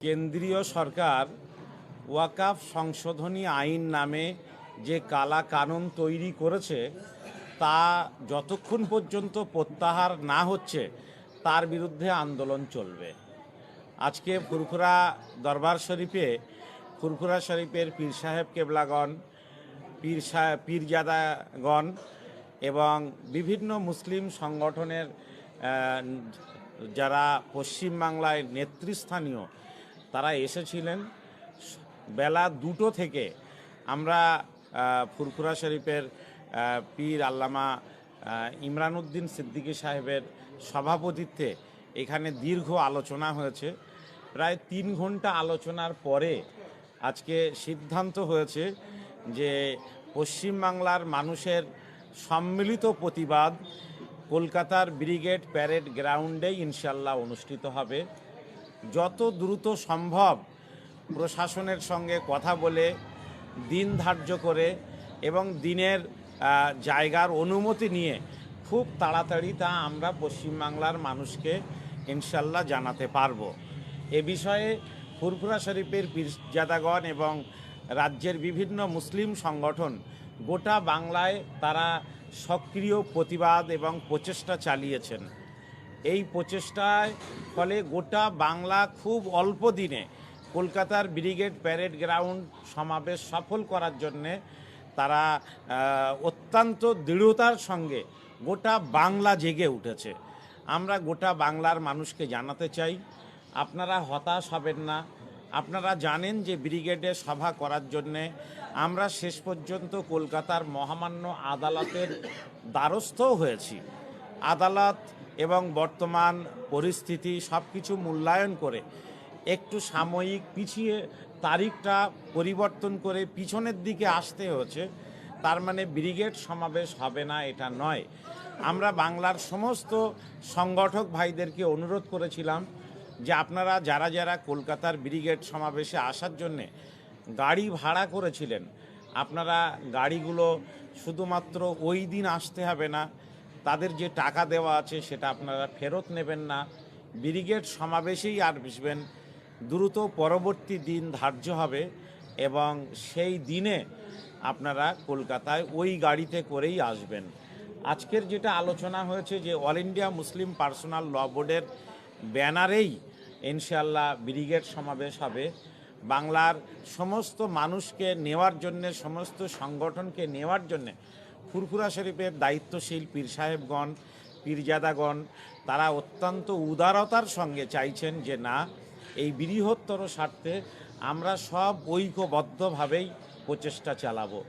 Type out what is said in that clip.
কেন্দ্রীয় সরকার ওয়াকাফ সংশোধনী আইন নামে যে কালা কানুন তৈরি করেছে, তা যতক্ষণ পর্যন্ত প্রত্যাহার না হচ্ছে, তার বিরুদ্ধে আন্দোলন চলবে। আজকে ফুরফুরা দরবার শরীফে ফুরফুরা শরীফের পীর সাহেব কেবলাগণ, পীর সাহেব, পীরজাদাগণ এবং বিভিন্ন মুসলিম সংগঠনের যারা পশ্চিমবাংলায় নেতৃস্থানীয় তারা এসেছিলেন। বেলা দুটো থেকে আমরা ফুরফুরা শরীফের পীর আল্লামা ইমরান উদ্দিন সিদ্দিকী সাহেবের সভাপতিত্বে এখানে দীর্ঘ আলোচনা হয়েছে। প্রায় তিন ঘণ্টা আলোচনার পরে আজকে সিদ্ধান্ত হয়েছে যে পশ্চিমবাংলার মানুষের সম্মিলিত প্রতিবাদ কলকাতার ব্রিগেড প্যারেড গ্রাউন্ডেই ইনশাল্লাহ অনুষ্ঠিত হবে। যত দ্রুত সম্ভব প্রশাসনের সঙ্গে কথা বলে, দিন ধার্য করে এবং দিনের জায়গার অনুমতি নিয়ে খুব তাড়াতাড়ি তা আমরা পশ্চিমবাংলার মানুষকে ইনশাল্লাহ জানাতে পারব। এ বিষয়ে ফুরফুরা শরীফের পীরজাদাগণ এবং রাজ্যের বিভিন্ন মুসলিম সংগঠন গোটা বাংলায় তারা সক্রিয় প্রতিবাদ এবং প্রচেষ্টা চালিয়েছেন। এই প্রচেষ্টায় ফলে গোটা বাংলা খুব অল্প দিনে কলকাতার ব্রিগেড প্যারেড গ্রাউন্ড সমাবেশ সফল করার জন্যে তারা অত্যন্ত দৃঢ়তার সঙ্গে গোটা বাংলা জেগে উঠেছে। আমরা গোটা বাংলার মানুষকে জানাতে চাই, আপনারা হতাশ হবেন না। আপনারা জানেন যে ব্রিগেডে সভা করার জন্যে আমরা শেষ পর্যন্ত কলকাতার মহামান্য আদালতের দ্বারস্থও হয়েছি। আদালত এবং বর্তমান পরিস্থিতি সব কিছু মূল্যায়ন করে একটু সাময়িক পিছিয়ে তারিখটা পরিবর্তন করে পিছনের দিকে আসতে হচ্ছে, তার মানে ব্রিগেড সমাবেশ হবে না, এটা নয়। আমরা বাংলার সমস্ত সংগঠক ভাইদেরকে অনুরোধ করেছিলাম যে আপনারা যারা যারা কলকাতার ব্রিগেড সমাবেশে আসার জন্যে গাড়ি ভাড়া করেছিলেন, আপনারা গাড়িগুলো শুধুমাত্র ওই দিন আসতে হবে না তাদের যে টাকা দেওয়া আছে সেটা আপনারা ফেরত নেবেন না। ব্রিগেড সমাবেশেই আর বসবেন। দ্রুত পরবর্তী দিন ধার্য হবে এবং সেই দিনে আপনারা কলকাতায় ওই গাড়িতে করেই আসবেন। আজকের যেটা আলোচনা হয়েছে যে all India Muslim personal law বোর্ডের ব্যানারেই ইনশাল্লাহ ব্রিগেড সমাবেশ হবে। বাংলার সমস্ত মানুষকে নেওয়ার জন্যে, সমস্ত সংগঠনকে নেওয়ার জন্যে ফুরফুরা শরীফের দায়িত্বশীল পীর সাহেবগণ, পীরজাদাগণ, তারা অত্যন্ত উদারতার সঙ্গে চাইছেন যে না, এই বৃহত্তর স্বার্থে আমরা সব ঐক্যবদ্ধভাবেই প্রচেষ্টা চালাবো।